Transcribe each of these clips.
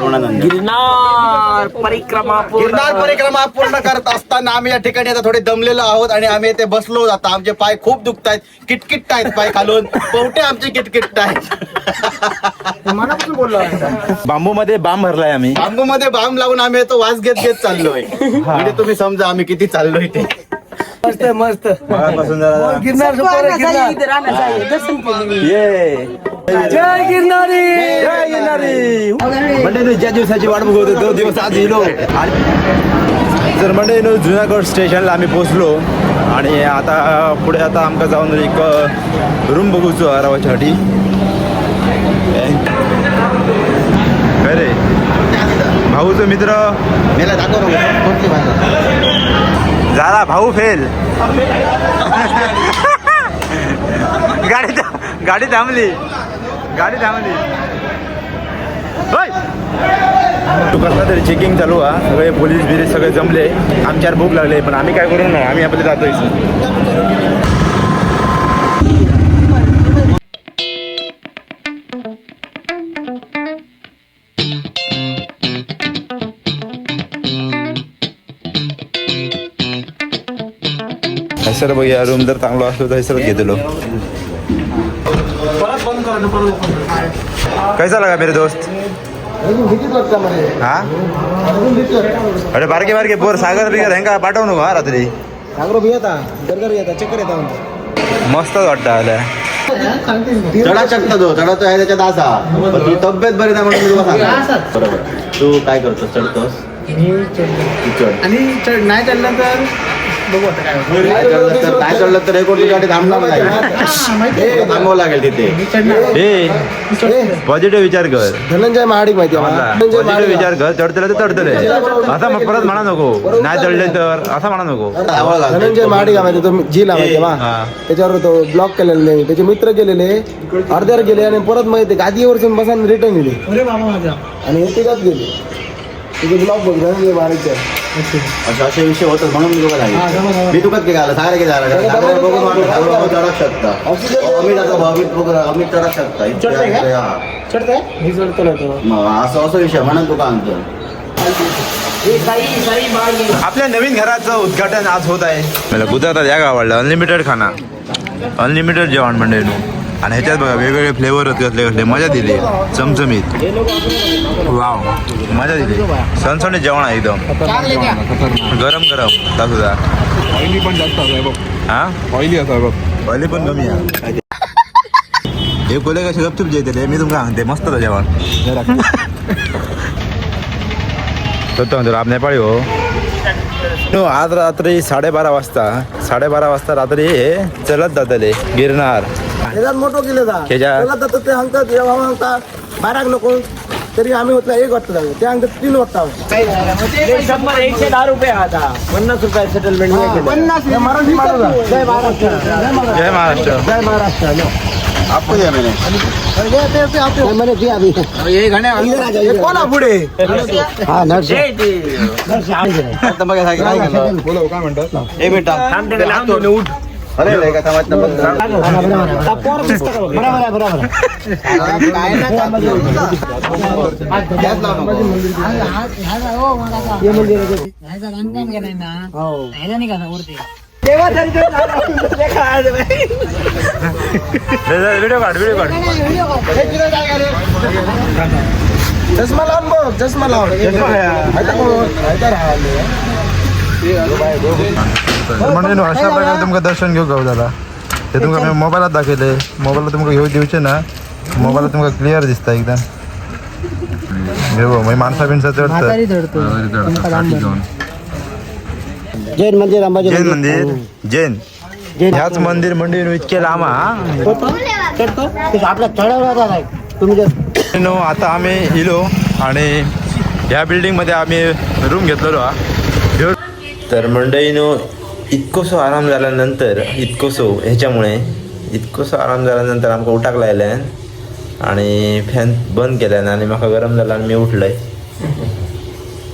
गिरनार परिक्रमा गिरनार परिक्रमा पूर्ण करत असताना आम्ही या ठिकाणी आता थोडे दमलेलो आहोत आणि आम्ही इथे बसलो आता आमचे पाय खूप दुखत आहेत किटकिट आहेत पाय खालून. पोवटे आमचे किटकिट आहेत. मनापासून बोललो बांबू मध्ये बांब भरलाय आम्ही. बांबू मध्ये बांब लावून आम्ही तो वास घेत घेत चाललोय. म्हणजे तुम्ही समजा आम्ही किती चाललोय ते मस्त मस्त. मगापासून जरा गिरनार गिरनार. ये. जय गिरनारी. जय म्हणजे ज्या दिवसाची वाट बघत होतो तो दिवस आज येलो आणि तर म्हणजे जुनागड स्टेशनला आम्ही पोचलो आणि आता पुढे आता आमकां जाऊन एक रूम बघूचो रावाच्यासाठी काय रे? भाऊचो मित्र. मेला दाखव? झाला भाऊ फेल. गाडी गाडी थांबली. गाडी थांबली. होय. कसला तरी चेकिंग चालू हा. सगळे पोलीस बिलीस सगळे जमले. आमच्यावर भूक लागले पण आम्ही काय करू ना आम्ही आपले जातोय. सर बघूया रूम जर चांगला असलो तर सर घेतलो. कैसा लगा मेरे दोस्त? हा? अरे बारके बारके पोर सागर बिगर हेंका पाठवू नको हा रात्री. सागरो भी येता बर्गर येता चक्कर येता मस्तच वाटतं आल्या चढा शकता तो चढा तो आहे त्याच्यात असा. पण तुझी तब्येत बरी नाही म्हणून मी तुला सांगतो. बरोबर. तू काय करतोस? चढतोस? तू चढ. आणि चढ- नाही चढलं तर? बघू आता काय होतं. नाही चढलं तर नाही चढलं तर रेकॉर्ड तुझ्यासाठी थांबणार नाही. थांबावं लागेल तिथे. ए पॉझिटिव्ह विचार कर. धनंजय महाडिक माहिती पॉझिटिव्ह विचार कर. चढतले तर चढतले असा मग परत म्हणा नको. नाही चढले तर असं म्हणा नको. लागेल. धनंजय महाडिक माहिती तो झील माहिती हा. मा त्याच्यावर तो ब्लॉक केलेला नाही. त्याचे मित्र गेलेले अर्ध्यावर गेले आणि परत माहिती गादीवर जाऊन बसा रिटर्न गेले आणि हे तिघात गेले. तिथे ब्लॉक बघ धनंजय महाडिकच्या. असे असे विषय होतात म्हणून मी तुला सांगितलं मी तुका सागरे सागरे बघून वाटलं सागरे बाबा चढक शकता अमित आता भाऊ अमित बघून अमित चढक शकता. चढताय मी असं असं विषय म्हणून तुका आणतो आपल्या नवीन घराचं उद्घाटन आज होत आहे. मला गुजरातात या आवडलं अनलिमिटेड खाना. अनलिमिटेड जेवण म्हणजे आणि ह्याच्यात बघा वेगवेगळे फ्लेवर होते कसले कसले. मजा दिली. चमचमीत. वाव. मजा दिली. सणसणीत जेवण आहे एकदम. गरम गरम. सुद्धा ऑइली पण जास्त हा? ऑइली असं बघ. पहिले पण कमी आहे. हे कोले कसे गपचूप जेते मी तुमका सांगते. मस्त होतं जेवण. तो म्हणतो आप नेपाळी हो. नो आज रात्री साडेबारा वाजता साडेबारा वाजता रात्री हे चलत जातले गिरनार. त्याच्यात मोठं केलं जा त्याच्या- त्याला तर ते सांगतात बाबा सांगतात बारा नको. तरी आम्ही होतला एक वाजता जाऊ. ते सांगतात तीन वाजता शंभर एकशे दहा रुपये आता पन्नास रुपये सेटलमेंट पन्नास. जय महाराष्ट्र. जय महाराष्ट्र. जय महाराष्ट्र. आपको द्या मैंने। मैंने दिया अभी इधर आ जाओ, इधर आ जाओ. पुढे हा नर्स। बोला काय म्हणतात एक मिनिट थांब. अरे नाही. बरोबर हे म्हणजे व्हिडिओ काढ व्हिडिओ काढ. चष्मा लावून बघ चष्मा लावून. बघ, राहिले. म्हणजे अशा प्रकारे तुमका दर्शन घेऊ गाव झाला ते तुमका मी मोबाईलात दाखवले. मोबाईलला तुमका घेऊ दिवचे ना. मोबाईलला तुमका क्लिअर दिसता एकदम. घेऊ मग माणसा बिनसा चढतं जैन मंदिर अंबाजी जैन मंदिर. जैन. ह्याच मंदिर मंदिर इतके लांब हा. आपल्या चढवला तुम्ही नो आता आम्ही इलो आणि ह्या बिल्डिंगमध्ये आम्ही रूम घेतलेलो हा. तर मंडळीनो इतकोसो आराम झाल्यानंतर इतकोसो ह्याच्यामुळे इतकोसो आराम झाल्यानंतर आमका उठाक लायल्यान आणि फॅन बंद केल्यान आणि म्हाका गरम झाला आणि मी उठलंय.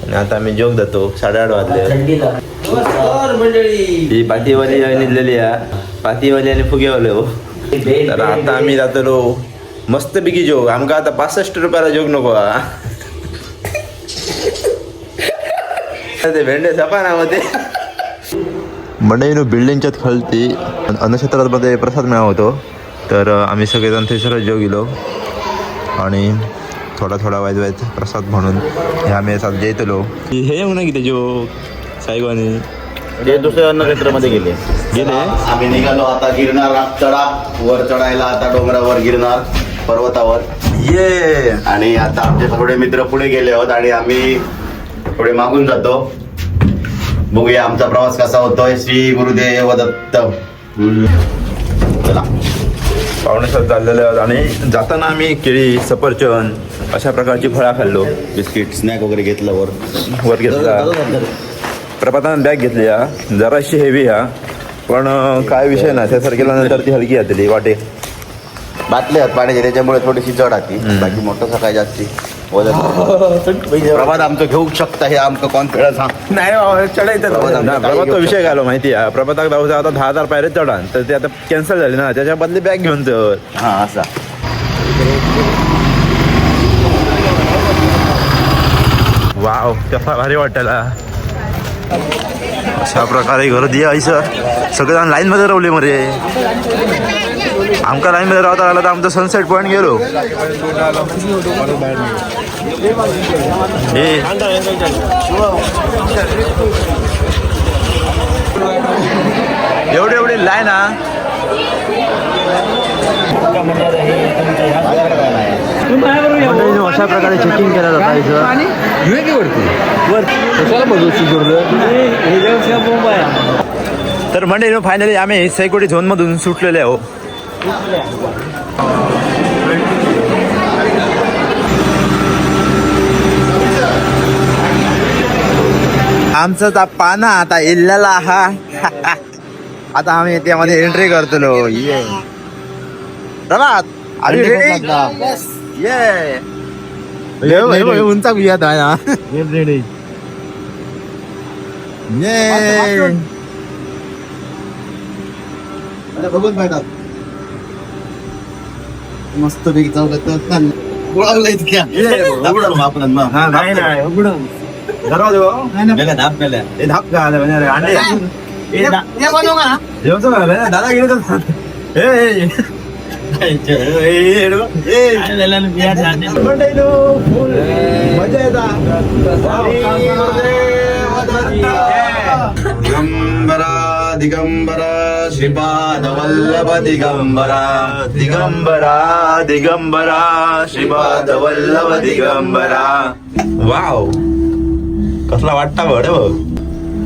आणि आता आम्ही जोग जातो साडेआठ वाजले. ही पातीवाली निघलेली आहे. पातीवाली आणि फुगेवाले हो. तर आता आम्ही जातलो मस्त बिगी जोग आमका आता पासष्ट रुपयाला जोग नको हा. ते भेंडे सपानामध्ये. मंडईनो बिल्डिंगच्याच खालती अन्नक्षेत्रामध्ये प्रसाद मेळा होतो. तर आम्ही सगळेजण थंयसर जेव गेलो आणि थोडा थोडा वायज वायज प्रसाद म्हणून हे आम्ही असा जेतलो. हे येऊ ना किती जो साईबानी ते दुसऱ्या अन्न क्षेत्रामध्ये गेले. गेले? आम्ही निघालो आता गिरणार चढा. वर चढायला आता डोंगरावर गिरणार पर्वतावर. ये! आणि आता आमचे थोडे मित्र पुढे गेले आहोत आणि आम्ही थोडे मागून जातो. बघूया आमचा प्रवास कसा होतोय. श्री गुरुदेव दत्त. चला. सात चाललेले आहोत आणि जाताना आम्ही केळी सफरचंद अशा प्रकारची फळा खाल्लो. बिस्किट स्नॅक वगैरे घेतलं वर. वर घेतला. प्रभातानं बॅग घेतली हा जराशी हेवी हा पण काय विषय नाही. त्यासर केल्यानंतर ती हलकी घातली वाटे. बाटले आहेत पाण्याचे त्याच्यामुळे थोडीशी चढ आती. बाकी मोठं सकाळी जास्ती. प्रभात आमचं घेऊ शकता हे आमचं कॉन्फिडन्स हा. नाही चढायचं प्रभात प्रभातचा विषय घालो माहिती आहे. प्रभाताक आता दहा हजार पायरे चढान. तर ते आता कॅन्सल झाले ना. त्याच्या बदली बॅग घेऊन चढ हा असा. वाव कसा भारी वाटायला अशा प्रकारे घर दिया आई सर. सगळेजण लाईनमध्ये रवले रावले मरे. आमका लाईनमध्ये राहता आला तर आमचा सनसेट पॉईंट गेलो. हे. एवढी एवढी लाईन हा. अशा प्रकारे चेकिंग केलं जातं इथं तर म्हणजे फायनली आम्ही सैकोटी झोन मधून सुटलेले आहो आमचा ता पाना आता इल्लेला हा. आता आम्ही त्यामध्ये एंट्री करतलो ये प्रभात आम्ही ये उंचा गुयात आहे ना ये बघून पाहिजे मस्त पैकी चौकात गोळावलं इतक्या आपण हा, नाही नाही उघडून दरवाजा भाऊ. हे धाप का आलं म्हणजे अंडे हे दा- जेवतो का? हे दादा गेले तर हे, हे, हे. हे, हे, हे, हे. मंडळीनो, full मजा येता दिगंबरा दिगंबरा श्रीपाद वल्लभ दिगंबरा दिगंबरा दिगंबरा श्रीपाद वल्लभ दिगंबरा वाव कसला वाटता बड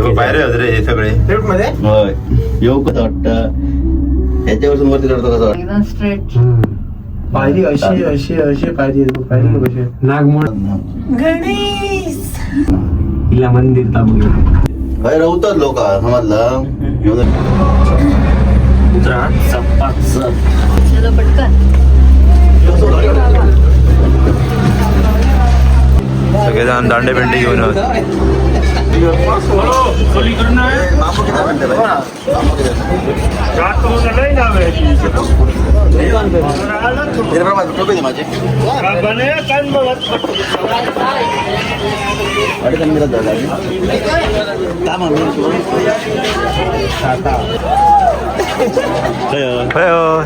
हे बाहेर होत रे हे सगळे. होय. येऊ कसं वाटतं चढतो कसं वाटतं एकदम स्ट्रेट पायरी अशी अशी अशी पायरी आहे. पायरी कशी. नागमोड. हिला मंदिर ताबू होय रवतात लोक समजलं? चलो पटकन. सगळेजण दांडे पेंडे घेऊन येत. माझे अडीच मिनिटात झाला होय हो.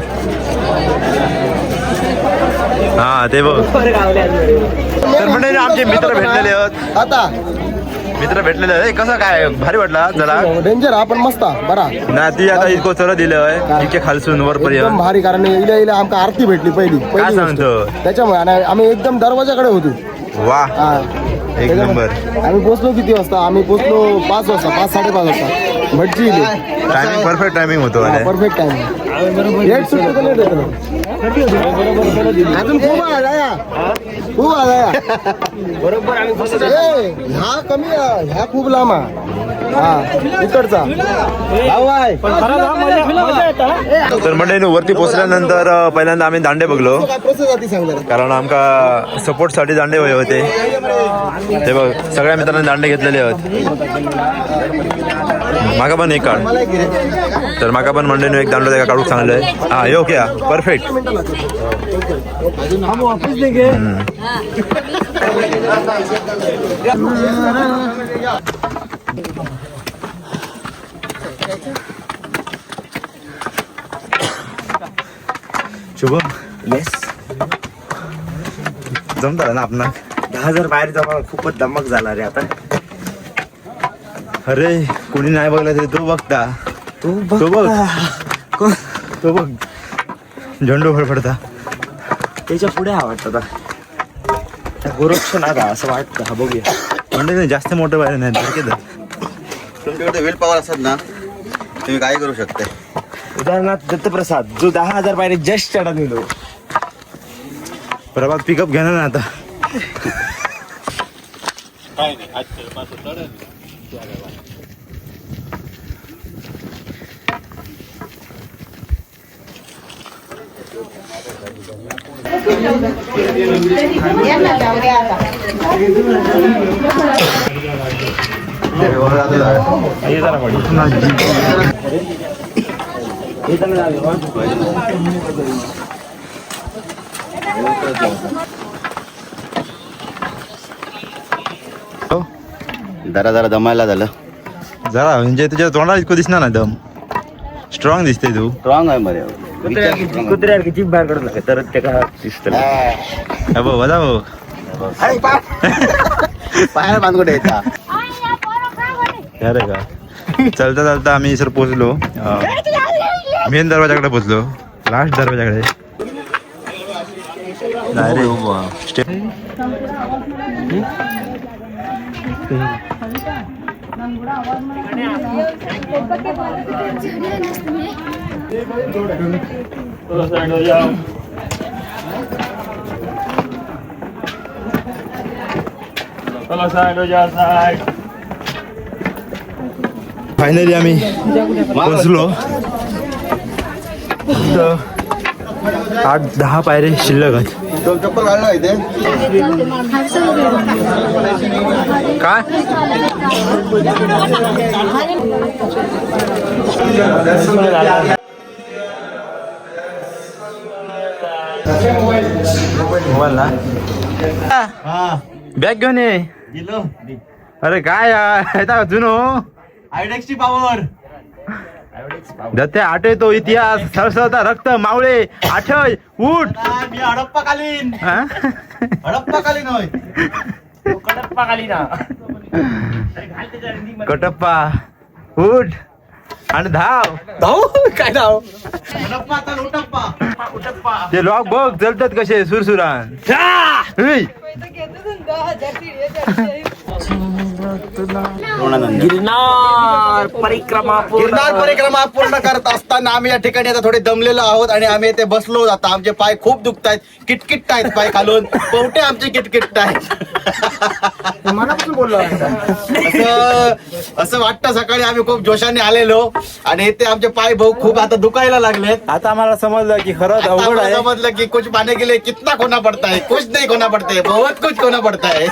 हा ते बघ तर म्हणजे आमचे मित्र भेटलेले आहेत आता मित्र भेटलेले कसं काय? भारी वाटला जरा? डेंजर आपण मस्त बरा. ना ती आता इतकं चला दिलं आहे इतके खालसून एकदम वरपर्यंत भारी कारण इल्या इल्या आमका आरती भेटली पहिली. काय पहिली गोष्ट. सांगतो? त्याच्यामुळे आणि आम्ही एकदम दरवाजाकडे होतो. वा. हा. एक नंबर. आम्ही पोचलो किती वाजता? आम्ही पोचलो पाच वाजता पाच साडेपाच वाजता. भटजी टायमिंग परफेक्ट टायमिंग होतो परफेक्ट टाइम लेट सुटतो का लेट येतो? अजून खूप आहे जाया. खूप आहे जाया. बरोबर ह्या कमी आहे, ह्या खूप लांब हा इकडचा. तर मंडळी वरती पोहोचल्यानंतर अ, पहिल्यांदा आम्ही दांडे बघलो. कारण आमका सपोर्टसाठी दांडे हवे होते. ते बघ सगळ्या मित्रांनी दांडे घेतलेले आहेत. माका पण एक काढ. तर माका पण मंडळीने एक दांडो त्याला काढूक सांगलंय. हा यो क्या परफेक्ट शुभम. येस जमता ना आपणा दहा हजार बाहेर जमा खूपच दमक झाला रे आता. अरे कोणी नाही बघलं तरी तो बघता. तू तो बघ. तो बघ. झेंडू फडफडता. त्याच्या पुढे वाटत आता त्या गोरक्षनाथ हा असं वाटतं. हा बघूया. म्हणजे जास्त मोठं बाहेर नाही. तुमच्याकडे वेल पॉवर असतात ना तुम्ही काय करू शकता उदाहरणार्थ दत्तप्रसाद जो दहा हजार बाहेर जस्ट चढा निघलो प्रभात पिकअप घेणार ना आता. जरा जरा दमायला झालं. जरा म्हणजे तुझ्या तोंडाला इतकं दिसणार ना दम. स्ट्रॉंग दिसते तू. स्ट्रॉंग आहे बरे कुत्र्यासारखी जीभ बाहेर काढून नका तर ते का दिसतं अबो बजा भाऊ पायाला बांधकुठे येता अरे का चलता चलता आम्ही सर पोचलो मेन दरवाजाकडे पोचलो लास्ट दरवाजाकडे डायरेक्ट स्टेप फायनली आम्ही पोचलो आठ दहा पायरे शिल्लक आहेत. काय? मोबाईल. ना? बॅग घेऊन ये. अरे काय जुनो आयडेक्सची पॉवर. दत्ते आठवतो इतिहास. सरसवता रक्त मावळे आठव उठ मी हडप्पाकालीन. हा? हडप्पाकालीन होय. कटप्पा उठ आणि धाव. काय हडप्पा आता लोटप्पा ते लॉक बघ चलतात कसे सुरसुरान. हुई. गिरनार परिक्रमा गिरनार परिक्रमा पूर्ण करत असताना आम्ही या ठिकाणी आता थोडे दमलेलो आहोत आणि आम्ही इथे बसलो आता आमचे पाय खूप दुखत आहेत किटकिट आहेत पाय खालून. पोवटे आमचे किटकिट आहेत. मनापासून बोललो असं असं वाटतं सकाळी आम्ही खूप जोशाने आलेलो आणि इथे आमचे पाय भाऊ खूप आता दुखायला लागलेत. आता आम्हाला समजलं की खरंच अवघड आहे. समजलं की कुछ पाने लिए कितना खोना पडता है कुछ नहीं खोना पडता है बहुत कुछ खोना पडता है.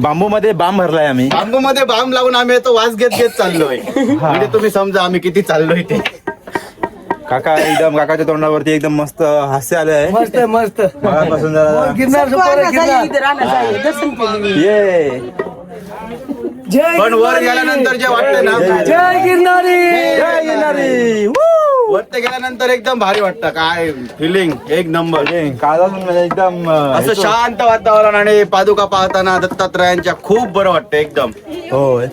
बांबू मध्ये बांब भरलाय आम्ही. बांबू मध्ये बांब लावून आम्ही तो वास घेत घेत चाललोय. म्हणजे तुम्ही समजा आम्ही किती चाललोय ते. काका एकदम काकाच्या तोंडावरती एकदम मस्त हास्य आले आहे मस्त मस्त. मगापासून जरा गिरनार गिरनार ये. पण वर गेल्यानंतर जे वाटतं ना जय गिरनारी. जय गिरनारी. वरती गेल्यानंतर एकदम भारी वाटतं. काय फिलिंग एक नंबर म्हणजे एकदम अं, असं शांत वातावरण आणि पादुका पाहताना दत्तात्रयांच्या खूप बरं वाटतं एकदम. होय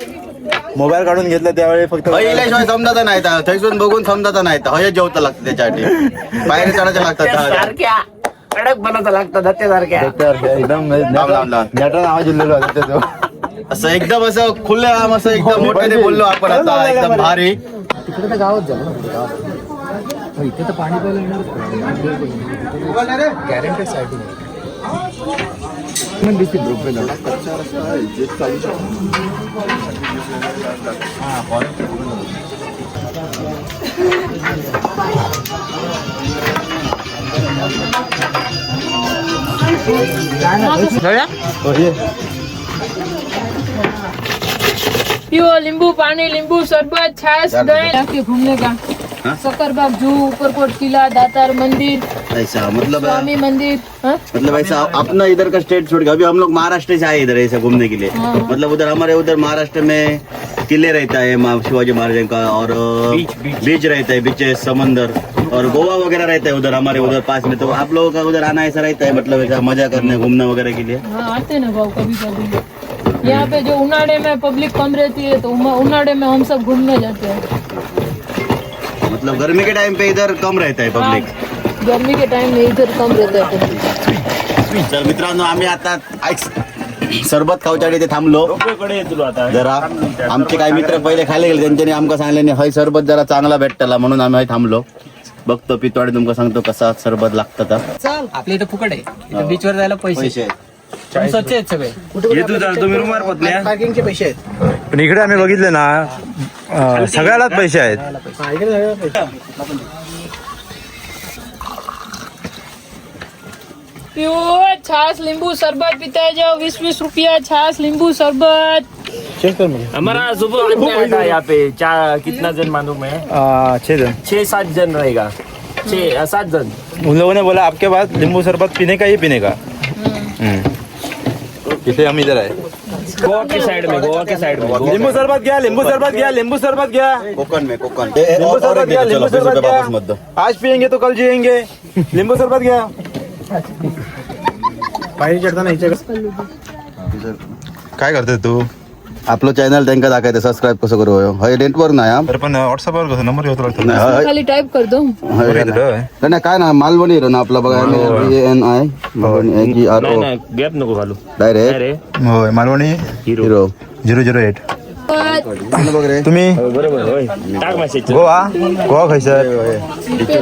मोबाईल काढून घेतलं त्यावेळी फक्त पहिल्याशिवाय समजायचं नाही तर. थैसून बघून समजायचं नाही तर. हय जेवतं लागतं त्याच्यासाठी. बाहेर चढायचं लागतात दहा हजार. सारख्या कडक बनाचा लागतात दत्त्यासारख्या. एकदम लांब, लांब, लांब. नॅटन आवाज दिलेलो होता त्याचा. असं एकदम असं खुले आम असं एकदम मोठ्याने बोललो आपण आता. एकदम भारी. तिकडे तर गावात झालं ना इथे तर पाणी पहिलं येणार गॅरंटेडसाठी पानी नींबू शरबत छाछ दही. के घूमने का? सकरबाग जू ऊपरकोट किला दातार मंदिर ऐसा मतलब स्वामी मंदिर हाँ? मतलब ऐसा अपना इधर का स्टेट छोड़ के अभी हम लोग महाराष्ट्र से आए इधर ऐसा घूमने के लिए। मतलब उधर हमारे उधर महाराष्ट्र में किले रहता है मा- शिवाजी महाराज का और बीच बीच।, बीच रहता है बीच समंदर और गोवा वगैरह रहता है उधर हमारे उधर पास में। तो आप लोगों का उधर आना ऐसा रहता है मतलब ऐसा मज़ा करने घूमने वगैरह के लिए? हाँ आते ना भाव कभी कभी यहाँ पे जो उनाड़े में पब्लिक कम रहती है तो उनाड़े में हम सब घूमने जाते हैं। मतलब गर्मी के टाइम पे इधर कम रहता है हाँ, पब्लिक गर्मी के टाइम में इधर कम रहता है. तर मित्रांनो आम्ही आता सरबत खाऊच्या इथे थांबलो। जरा आमचे काही मित्र पहिले खायला गेले त्यांच्यानी आमका सांगले हय सरबत जरा चांगला भेटतला म्हणून आम्ही हय थांबलो. बघतो पितवाडी तुमका सांगतो कसा सरबत लागतं आपल्या इथं फुकट आहे. इथं बीचवर जायला पैसे. स्वच्छ आहेत सगळे. तुम्ही पैसे आहेत. पण इकडे आम्ही बघितले ना अं, सगळ्यालाच पैसे आहेत. हा, इकडे सगळे पैसे है जाओ बीस बीस रुपया छाछ नींबू शरबत हमारा सुबह था यहाँ पे? चार कितना जन मालूम है? छह जन. छह सात जन रहेगा। छह अ, सात जन। उन लोगों ने बोला आपके पास नींबू शरबत पीने का ही पीने का। हम्म। इसलिए हम इधर आए गोवा के साइड में गोवा के साइड में गोवा नींबू शरबत गया नींबू शरबत गया नींबू शरबत गया कोकण में कोकण. नींबू शरबत गया नींबू शरबत गया आज पियेंगे तो कल जिएंगे. नींबू शरबत गया पायरी चढताना काय करते तू? आपलं चॅनल त्यांना दाखवायचं सबस्क्राईब कसं करू हय नेटवर्क नाही हा तर पण व्हॉट्सअपवर कसं नंबर घेतो लागतो हय- खाली टाइप कर दो। हय- बरं, बरं. नाही, नाही काय ना मालवणी ना आपला बघा N I G R O नाही गॅप नको घालू डायरेक्ट अरे। होय Malvani hero zero zero eight बघ रे तुम्ही? बरोबर होय टाक मेसेज गोवा? गोवा खैसर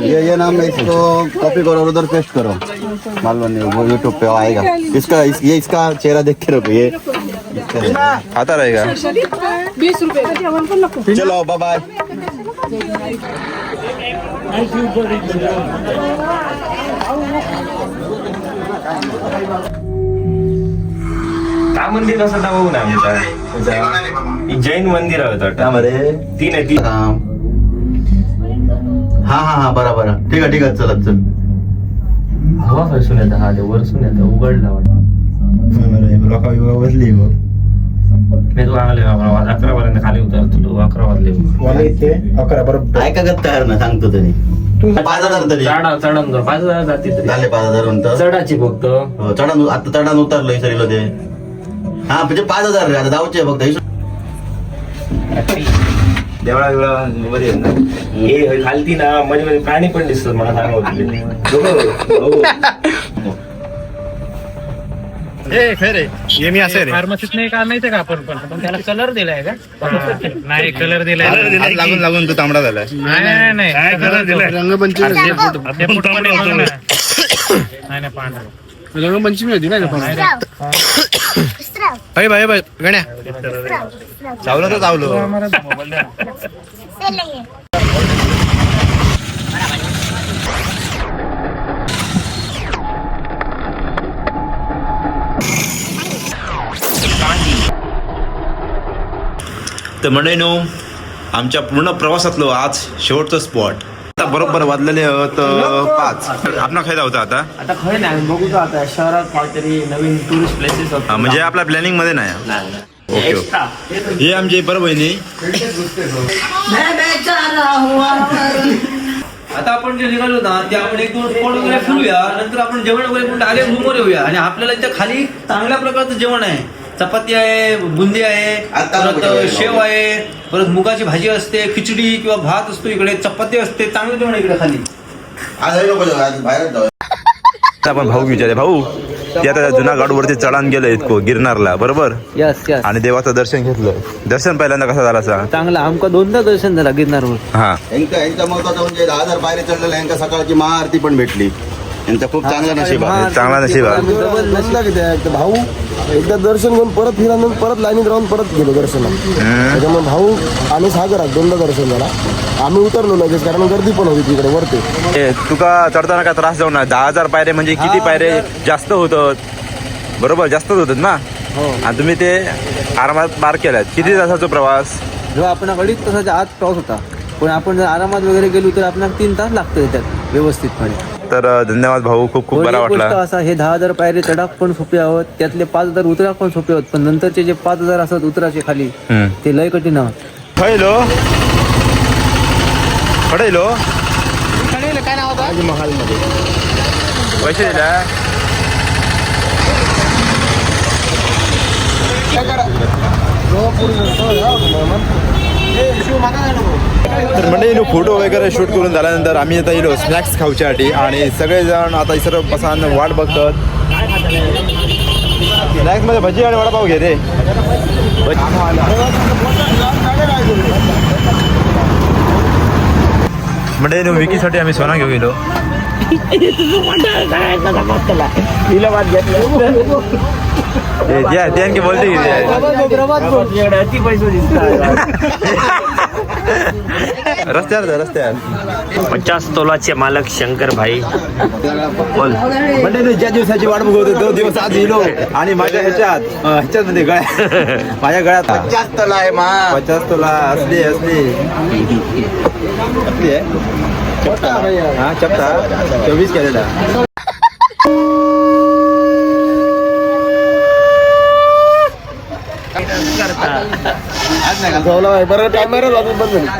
ये ये नाम है इसको कॉपी करो और उधर पेस्ट करो। मालूम नहीं वो यूट्यूब पे आएगा। इसका इस, ये इसका चेहरा देख के रखो ये। आता रहेगा. बीस रुपये. चलो बाय बाय का मंदिर असं दाखवू ना आमच्या जैन मंदिर आहे. तीन आहे तीन. हा. हा हा बरोबर ठीक आहे ठीक आहे चला चल. हवा खरसून येतं हा ते वरसून येतं उघडला वाटतं. बसली मी तू आले अकरा पर्यंत खाली उतरतो अकरा वाजले इथे अकरा बरोबर. काय का तयार ना सांगतो तरी. पाच हजार तरी. चढा चढण पाच हजार जाते तरी. झाले पाच हजार चढाची फक्त. हो, चढान आता चढान उतरलोय सरीला ते. हा म्हणजे पाच हजार रे आता जाऊचे फक्त. हिशोब. देवळा बिवळा ना. हे खालती ना मध्ये मध्ये प्राणी पण दिसतात मला सांगा फार्मसीत नाही का माहितीये का आपण पण? पण त्याला कलर दिलाय का? नाही कलर दिलाय हात लागून लागून तू तांबडा झालाय. नाही नाही नाही कलर दिलाय? रंगपंचमी ते फुटमध्ये बघ ना. नाही नाही पांढरा. रंगपंचमी होती ना भाई भाई भाई गण्या. चावलं तर चावलं. तर मंडळीनो आमच्या पूर्ण प्रवासातलो आज शेवटचं स्पॉट आता बरोबर वाजलेले आहोत अं, पाच. आपण खायला होता आता? आता खरं नाही बघू तो आता शहरात काहीतरी नवीन टुरिस्ट प्लेसेस हा, म्हणजे आपल्या प्लॅनिंगमध्ये नाही. ओके एक्स्ट्रा ही आमची बरं बहिणी. आता आपण जे निघालो ना ते आपण एक दोन स्पॉट वगैरे फिरूया नंतर आपण जेवण वगैरे डायरेक्ट रूमवर येऊया. आणि आपल्याला इथं खाली चांगल्या प्रकारचं जेवण आहे. चपाती आहे बुंदी आहे आता परत. शेव आहे परत मुगाची भाजी असते खिचडी किंवा भात असतो इकडे चपाती असते चांगलं जेवण इकडे खाली. आज आहे नको जाऊ, आज बाहेरच जाऊ आपण भाऊ विचारे भाऊ ते आता जुनागड वरती चढान गेलं इतकं गिरनारला बरोबर? यस यस आणि देवाचं दर्शन घेतलं. दर्शन पहिल्यांदा कसं झालं सांग चांगला आमका दोनदा दर्शन झाला गिरणारवर हा. यांचा यांचा महत्वाचं म्हणजे दहा हजार पायरी चढलेला यांका सकाळची महाआरती पण भेटली. यांचा खूप चांगला नशीब आहे चांगला नशीब आहे भाऊ एकदा दर्शन घेऊन परत फिरल्यानंतर परत लाईनीत राहून परत गेलो दर्शनाला त्याच्यामुळे भाऊ आणि सागर दोनदा दर्शन झाला आम्ही उतरलो लगेच कारण गर्दी पण होती तिकडे वरती ए, तुका चढताना काय त्रास जाऊ ना दहा हजार पायरे म्हणजे किती पायरे जास्त होतात बरोबर जास्तच होतात ना आणि तुम्ही ते आरामात पार केल्यात किती तासाचा प्रवास जेव्हा आपण अडीच तासाच्या आत प्रवास होता पण आपण जर आरामात वगैरे गेलो तर आपल्याला तीन तास लागतं त्यात व्यवस्थितपणे तर धन्यवाद भाऊ. खूप खूप बरा वाटला. असा हे दहा हजार पायरे चढाक पण सोपे आहोत त्यातले पाच हजार उतराक पण सोपे आहोत पण नंतरचे जे पाच हजार असतात उतराचे खाली हम्म. ते लय कठीण आहोत. खयलो खडयलो पैसे दिला तर म्हणजे फोटो वगैरे शूट करून झाल्यानंतर आम्ही आता येलो स्नॅक्स खाऊच्यासाठी आणि सगळेजण आता इतर बसान वाट बघतात. स्नॅक्समध्ये भजी आणि वडापाव घे रे. म्हणजे विकीसाठी आम्ही सोना घेऊ गेलो. बोलते की द्या. रस्त्यावर जा, रस्त्यावर. पचास तोलाचे मालक शंकर भाई बोल. म्हणजे ज्या दिवसाची वाट बघत होतो तो दिवस आज येलो आणि माझ्या ह्याच्यात ह्याच्यात मध्ये गळ्या माझ्या गळ्यात जास्त आहे मा. पचास तोला असली असली. असली आहे. हा चपटा. चोवीस केलेला बरं कॅमेरा जातो बंद झाली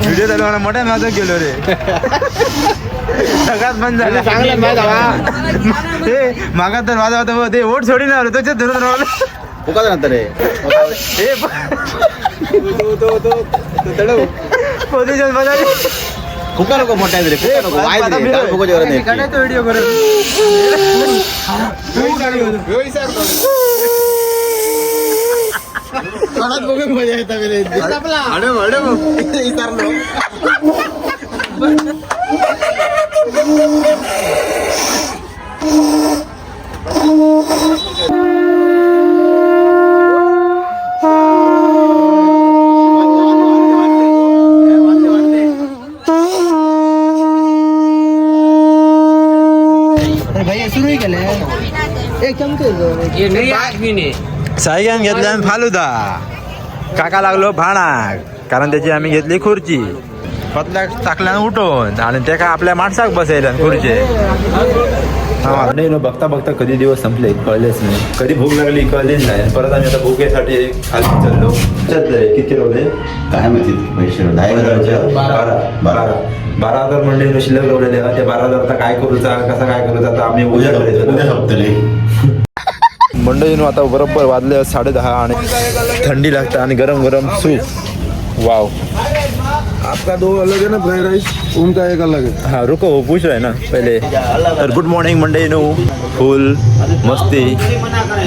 व्हिडिओ चालू मला मोठ्या माझं गेलो रे सगळ्यात बंद झालं ते मागा तर माझा होता ते ओट सोडी ना त्याच्यात धरून राहिलं फुका नंतर रे पोझिशन बदल फुका नको मोठ्या रे फुका नको वाईट रे काय फुकाची गरज नाही व्हिडिओ करत सायग्यान घेतल्या फालुदा। काका लागलो भाणाक कारण त्याची आम्ही घेतली खुर्ची। पतल्याक टाकल्यान उठून आणि ते काय आपल्या माणसाक बसयल्यान खुर्ची. नाही बघता बघता कधी दिवस संपले कळलेच नाही. कधी भूक लागली कळलीच नाही. परत आम्ही आता भूकेसाठी खाली चाललो. किती रोवले काय माहिती? पैसे बारा बारा बारा. हजार. म्हणजे शिल्लक रवलेले. ते बारा हजार आता काय करूचा कसा काय करूचा आता आम्ही उद्या उद्या हप्ते मंडळीनं आता बरोबर वाजले साडे दहा आणि थंडी लागते आणि गरम गरम सूप. वाव. आपका दो अलग है ना राइस? उनका एक अलग है? हा रुको हो पूछ रहे ना पहिले. तर गुड मॉर्निंग मंडळीनो. फुल मस्ती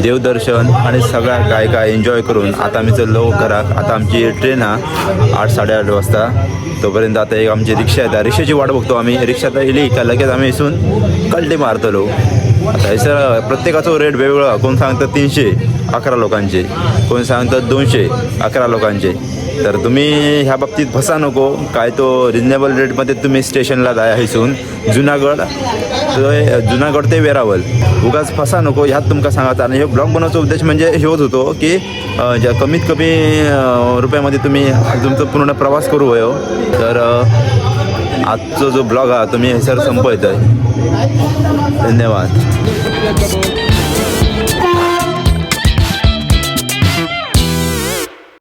देवदर्शन आणि सगळ्या काय काय एन्जॉय करून आता आम्ही चाललो घरात. आता आमची ट्रेन हा आठ साडेआठ वाजता. तोपर्यंत आता एक आमची रिक्षा येतात रिक्षाची वाट बघतो आम्ही. रिक्षात येली का लगेच आम्ही इथून कल्टी मारतलो. हे सर प्रत्येकाचं रेट वेगवेगळा. कोण सांगतं तीनशे अकरा लोकांचे. कोण सांगतं दोनशे अकरा लोकांचे. तर तुम्ही ह्या बाबतीत फसा नको. काय तो रिजनेबल रेटमध्ये तुम्ही स्टेशनला जाय हैसून जुनागड जुनागड ते वेरावल. उगाच फसा नको. ह्यात तुमका सांगायचं आणि हे ब्लॉग बनवचा उद्देश म्हणजे हेच होतो की ज्या कमीत कमी रुपयामध्ये तुम्ही तुमचा पूर्ण प्रवास करू वयो हो. तर आजचा जो ब्लॉग हा तुम्ही सर संपवत आहे धन्यवाद.